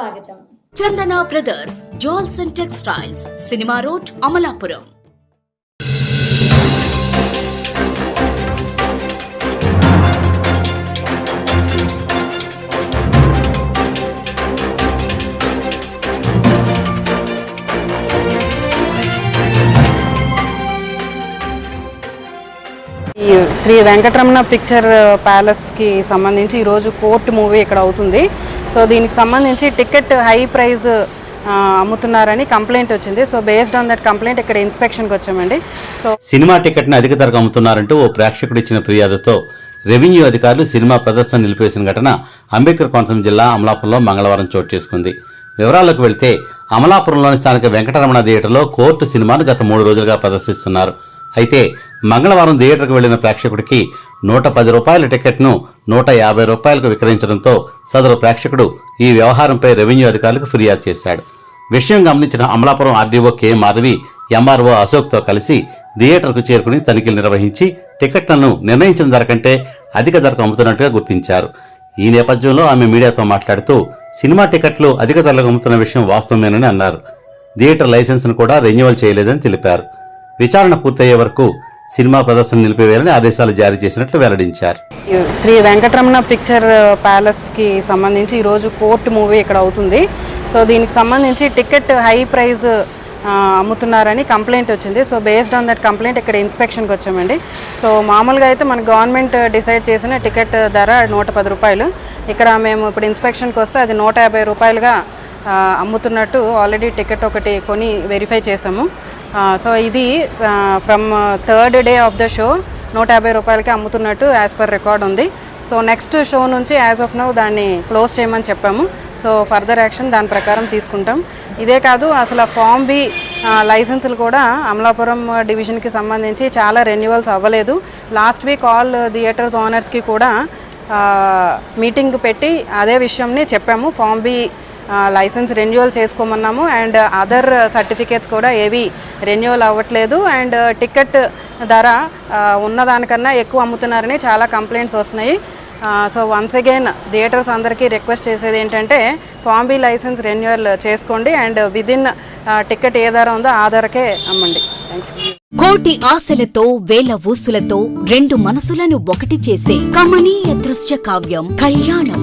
స్వాగతం. Chandana brothers jewels and textiles cinema road Amalapuram. ఈ Shri Venkataramana picture ప్యాలెస్కి సంబంధించి ఈరోజు కోర్టు మూవీ ఇక్కడ అవుతుంది. సో దీనికి సంబంధించి టికెట్ హై ప్రైస్ అమ్ముతున్నారని కంప్లైంట్ వచ్చింది. So based on that complaint ఇక్కడ ఇన్స్పెక్షన్కి వచ్చామండి. సో సినిమా టికెట్ను అధిక ధరకు అమ్ముతున్నారంటూ ఓ ప్రేక్షకుడు ఇచ్చిన ఫిర్యాదుతో రెవెన్యూ అధికారులు సినిమా ప్రదర్శన నిలిపివేసిన ఘటన అంబేద్కర్ కోనసీమ జిల్లా అమలాపురంలో మంగళవారం చోటు చేసుకుంది. వివరాల్లోకి వెళ్తే అమలాపురంలోని స్థానిక వెంకటరమణ థియేటర్లో కోర్టు సినిమాను గత మూడు రోజులుగా ప్రదర్శిస్తున్నారు. అయితే మంగళవారం థియేటర్కు వెళ్ళిన ప్రేక్షకుడికి నూట పది రూపాయల టికెట్ను నూట యాభై రూపాయలకు విక్రయించడంతో సదరు ప్రేక్షకుడు ఈ వ్యవహారంపై రెవెన్యూ అధికారులకు ఫిర్యాదు చేశాడు. విషయం గమనించిన Amalapuram RDO K. Madhavi MRO అశోక్తో కలిసి థియేటర్కు చేరుకుని తనిఖీలు నిర్వహించి టికెట్లను నిర్ణయించిన ధర కంటే అధిక ధరకు అమ్ముతున్నట్టుగా గుర్తించారు. ఈ నేపథ్యంలో ఆమె మీడియాతో మాట్లాడుతూ సినిమా టికెట్లు అధిక ధరలకు అమ్ముతున్న విషయం వాస్తవమేనని అన్నారు. థియేటర్ లైసెన్స్ను కూడా రెన్యువల్ చేయలేదని తెలిపారు. విచారణ పూర్తయ్యే వరకు సినిమా ప్రదర్శన నిలిపివేయాలని ఆదేశాలు జారీ చేసినట్లు వెల్లడించారు. శ్రీ వెంకటరమణ పిక్చర్ ప్యాలెస్కి సంబంధించి ఈరోజు కోర్టు మూవీ ఇక్కడ అవుతుంది. సో దీనికి సంబంధించి టికెట్ హై ప్రైస్ అమ్ముతున్నారని కంప్లైంట్ వచ్చింది. So based on that complaint ఇక్కడ ఇన్స్పెక్షన్కి వచ్చామండి. సో మామూలుగా అయితే మన గవర్నమెంట్ డిసైడ్ చేసిన టికెట్ ధర నూట పది రూపాయలు. ఇక్కడ మేము ఇప్పుడు ఇన్స్పెక్షన్కి వస్తే అది నూట యాభై రూపాయలుగా అమ్ముతున్నట్టు ఆల్రెడీ టికెట్ ఒకటి కొని వెరిఫై చేసాము. సో ఇది from third day of the show నూట యాభై రూపాయలకి అమ్ముతున్నట్టు యాజ్ పర్ రికార్డ్ ఉంది. సో నెక్స్ట్ షో నుంచి యాజ్ ఆఫ్ నౌ దాన్ని క్లోజ్ చేయమని చెప్పాము. సో ఫర్దర్ యాక్షన్ దాని ప్రకారం తీసుకుంటాం. ఇదే కాదు అసలు ఫామ్ బి లైసెన్సులు కూడా అమలాపురం డివిజన్కి సంబంధించి చాలా రెన్యువల్స్ అవ్వలేదు. లాస్ట్ వీక్ ఆల్ థియేటర్స్ ఓనర్స్కి కూడా మీటింగ్ పెట్టి అదే విషయంని చెప్పాము. ఫామ్ బి లైసెన్స్ రెన్యువల్ చేసుకోమన్నాము అండ్ అదర్ సర్టిఫికేట్స్ కూడా ఏవి రెన్యువల్ అవ్వట్లేదు అండ్ టికెట్ ధర ఉన్నదానికన్నా ఎక్కువ అమ్ముతున్నారని చాలా కంప్లైంట్స్ వస్తున్నాయి. సో వన్స్ అగైన్ థియేటర్స్ అందరికీ రిక్వెస్ట్ చేసేది ఏంటంటే ఫామ్ లైసెన్స్ రెన్యువల్ చేసుకోండి అండ్ విదిన్ టికెట్ ఏ ధర ఉందో ఆ ధరకే అమ్మండి. థ్యాంక్ కోటి ఆశలతో వేల ఊసులతో రెండు మనసులను ఒకటి చేసే కమనీయ దృశ్య కావ్యం కళ్యాణం.